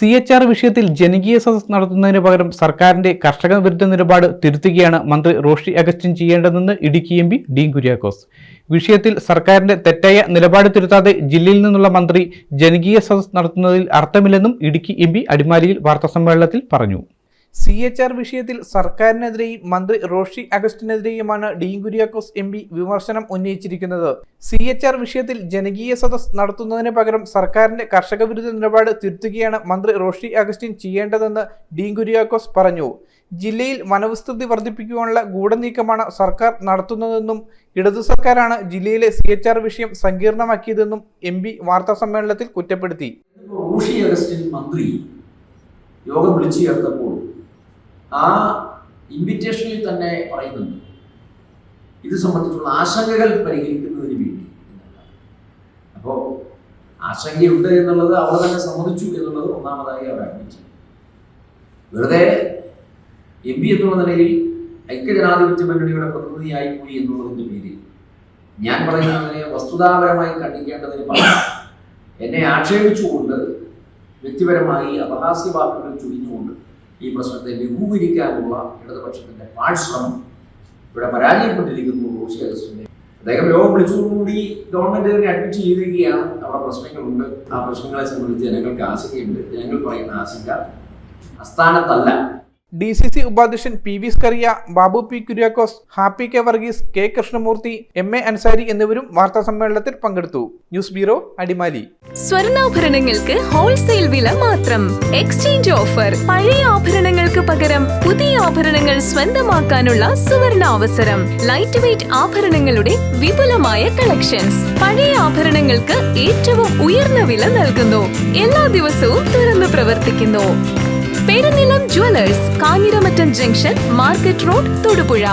C H R വിഷയത്തിൽ ജനകീയ സദസ് നടത്തുന്നതിന് പകരം സർക്കാരിന്റെ കർഷക വിരുദ്ധ നിലപാട് തിരുത്തുകയാണ് മന്ത്രി റോഷി അഗസ്റ്റിൻ ചെയ്യേണ്ടതെന്ന് ഇടുക്കി എം പി ഡീൻ കുര്യാക്കോസ്. വിഷയത്തിൽ സർക്കാരിന്റെ തെറ്റായ നിലപാട് തിരുത്താതെ ജില്ലയിൽ നിന്നുള്ള മന്ത്രി ജനകീയ സദസ് നടത്തുന്നതിൽ അർത്ഥമില്ലെന്നും ഇടുക്കി എം പി അടിമാലിയിൽ വാർത്താസമ്മേളനത്തിൽ പറഞ്ഞു. സി എച്ച് ആർ വിഷയത്തിൽ സർക്കാരിനെതിരെയും മന്ത്രി റോഷി അഗസ്റ്റിനെതിരെയുമാണ് ഡീൻ കുര്യാക്കോസ് എം പി വിമർശനം ഉന്നയിച്ചിരിക്കുന്നത്. സി എച്ച് ആർ വിഷയത്തിൽ ജനകീയ സദസ് നടത്തുന്നതിന് പകരം സർക്കാരിന്റെ കർഷക വിരുദ്ധ നിലപാട് തിരുത്തുകയാണ് മന്ത്രി റോഷി അഗസ്റ്റിൻ ചെയ്യേണ്ടതെന്ന് ഡീൻ കുര്യാക്കോസ് പറഞ്ഞു. ജില്ലയിൽ വനവിസ്തൃതി വർദ്ധിപ്പിക്കുവാനുള്ള ഗൂഢനീക്കമാണ് സർക്കാർ നടത്തുന്നതെന്നും ഇടതു സർക്കാരാണ് ജില്ലയിലെ സി എച്ച് ആർ വിഷയം സങ്കീർണമാക്കിയതെന്നും എം പി വാർത്താസമ്മേളനത്തിൽ കുറ്റപ്പെടുത്തി. അഗസ്റ്റിൻ മന്ത്രി യോഗം വിളിച്ചു ചേർത്തപ്പോൾ ആ ഇൻവിറ്റേഷനിൽ തന്നെ പറയുന്നുണ്ട്. ഇത് സംബന്ധിച്ചുള്ള ആശങ്കകൾ പരിഹരിക്കുന്നതിന് വേണ്ടി അപ്പോൾ ആശങ്കയുണ്ട് എന്നുള്ളത് അവർ തന്നെ സമ്മതിച്ചു എന്നുള്ളത് ഒന്നാമതായി അവർ അഡ്മിറ്റ് വെറുതെ എം പി എന്നുള്ള നിലയിൽ ഐക്യജനാധിപത്യ മുന്നണിയുടെ പ്രതിനിധിയായി പോയി എന്നുള്ളതിന്റെ പേരിൽ ഞാൻ പറയുന്നതിനെ വസ്തുതാപരമായി കണ്ടിക്കേണ്ടതിന് പകരം എന്നെ ആക്ഷേപിച്ചുകൊണ്ട് വ്യക്തിപരമായി അപഹാസ്യ വാക്കുകൾ ചുരിഞ്ഞുകൊണ്ട് ഈ പ്രശ്നത്തെ ലഘൂകരിക്കാനുള്ള ഇടതുപക്ഷത്തിന്റെ പാഴ്ശ്രമം ഇവിടെ പരാജയപ്പെട്ടിരിക്കുന്നു റോഷി അദ്ദേഹം യോഗം വിളിച്ചുകൂടി ഗവൺമെന്റ് തന്നെ അഡ്മിറ്റ് ചെയ്തിരിക്കുകയാണ്. അവിടെ പ്രശ്നങ്ങളുണ്ട്. ആ പ്രശ്നങ്ങളെ സംബന്ധിച്ച് ജനങ്ങൾക്ക് ആശങ്കയുണ്ട്. ജനങ്ങൾ പറയുന്ന ആശങ്ക അസ്ഥാനത്തല്ല. ഡി സി സി ഉപാധ്യക്ഷൻ P V Scaria Babu P Kuriakose Happy K Varghese K Krishnamoorthy M A Ansari എന്നിവരും വാർത്താ സമ്മേളനത്തിൽ പങ്കെടുത്തു. News bureau Adimali. സ്വർണാഭരണങ്ങൾക്ക് ഹോൾസെയിൽ വില മാത്രം. എക്സ്ചേഞ്ച് ഓഫർ പഴയ ആഭരണങ്ങൾക്ക് പകരം പുതിയ ആഭരണങ്ങൾ സ്വന്തമാക്കാനുള്ള സുവർണ അവസരം. ലൈറ്റ് വെയിറ്റ് ആഭരണങ്ങളുടെ വിപുലമായ കളക്ഷൻസ് പഴയ ആഭരണങ്ങൾക്ക് ഏറ്റവും ഉയർന്ന വില നൽകുന്നു. എല്ലാ ദിവസവും തുറന്നു പ്രവർത്തിക്കുന്നു. Perunilam jewellers Kanjiramattom junction market road Thodupuzha.